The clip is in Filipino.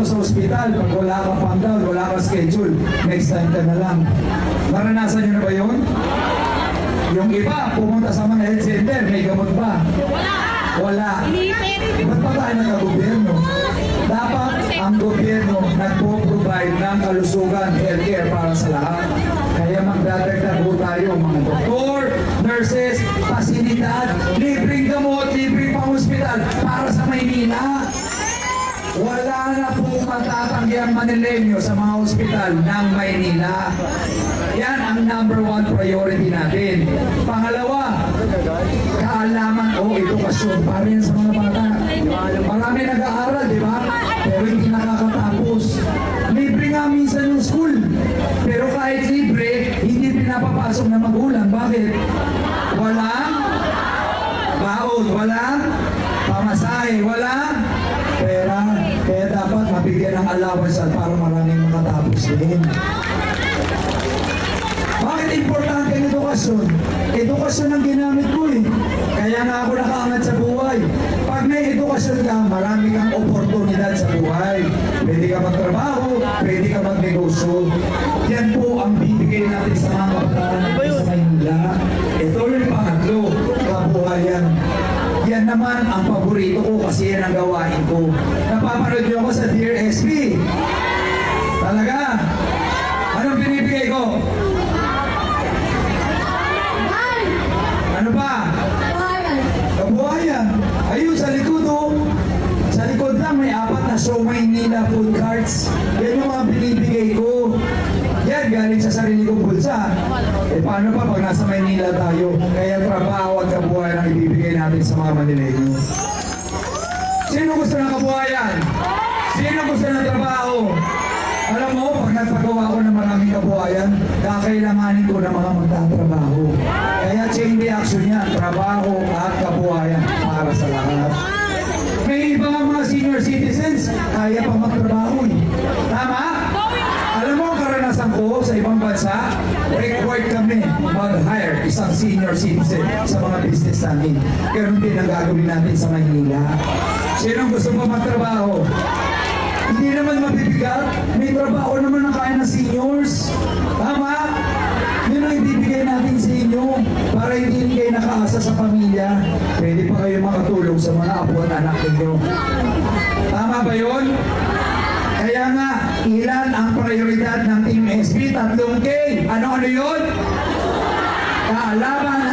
dito sa ospital. Pag wala kang pang down, wala kang schedule, next time ka na lang. Naranasan nyo na ba yun? Yung iba, pumunta sa mga health center, may gamot ba? Wala. Ba't pa tayo nagka-gobyerno? Dapat ang gobyerno nagpo-provide ng kalusugan, healthcare para sa lahat. Kaya magdadagdag po tayo mga doktor, nurses, pasilidad, libreng gamot, libreng pang-hospital para sa Maynila. Wala na po matatanggi ang Manileño sa mga ospital ng Maynila. Yan ang number one priority natin. Pangalawa, kaalaman o edukasyon para yan sa mga bata. Marami nag-aaral, di ba? Pero hindi nakakatapos. Libre nga minsan yung school. Pero kahit libre, hindi pinapapasok ng magulang. Bakit? Walang baon, walang pamasahe, walang pera. Kaya dapat mabigyan ng allowance at para maraming makatapos din. Bakit importante ang edukasyon? Edukasyon ang ginamit ko eh. Kaya nga ako nakaangat sa buhay. Pag may edukasyon ka, marami kang oportunidad sa buhay. Pwede ka magtrabaho, pwede ka magnegosyo. Yan po ang bibigay natin sa mga kabataan paborito ko kasi yan ang gawain ko. Napapanood niyo ako sa Dear SP. Talaga? Anong binibigay ko? Ano ba? Kabuhayan. Ayun, sa likod oh. Sa likod lang may apat na show Maynila food carts. Yan yung mga binibigay ko. Yan, galing sa sarili kong bulsa. Eh paano pa pag nasa Maynila tayo? Kaya trabaho at kabuhayan ang ibibigay natin sa mga Manileño. Sino gusto ng kabuhayan? Sino gusto ng trabaho? Alam mo, pag nagpagawa ko ng maraming kabuhayan, kakailanganin ko ng mga magtatrabaho. Kaya chain reaction yan, trabaho at kabuhayan para sa lahat. May iba mga senior citizens, kaya pa magtrabaho mag-hire isang senior citizen sa mga business namin. Ganun din ang gagawin natin sa Maynila. Sino gusto mo magtrabaho? Hindi naman mabibigat. May trabaho naman ang kaya ng seniors. Tama? Yun ang ibibigay natin sa inyo para hindi kayo nakaasa sa pamilya. Pwede pa kayo makatulong sa mga apo at anak ninyo. Tama ba yun? Kaya nga, ilan ang prioridad ng Team SB? Tatlong K. Ano-ano yun? la alaban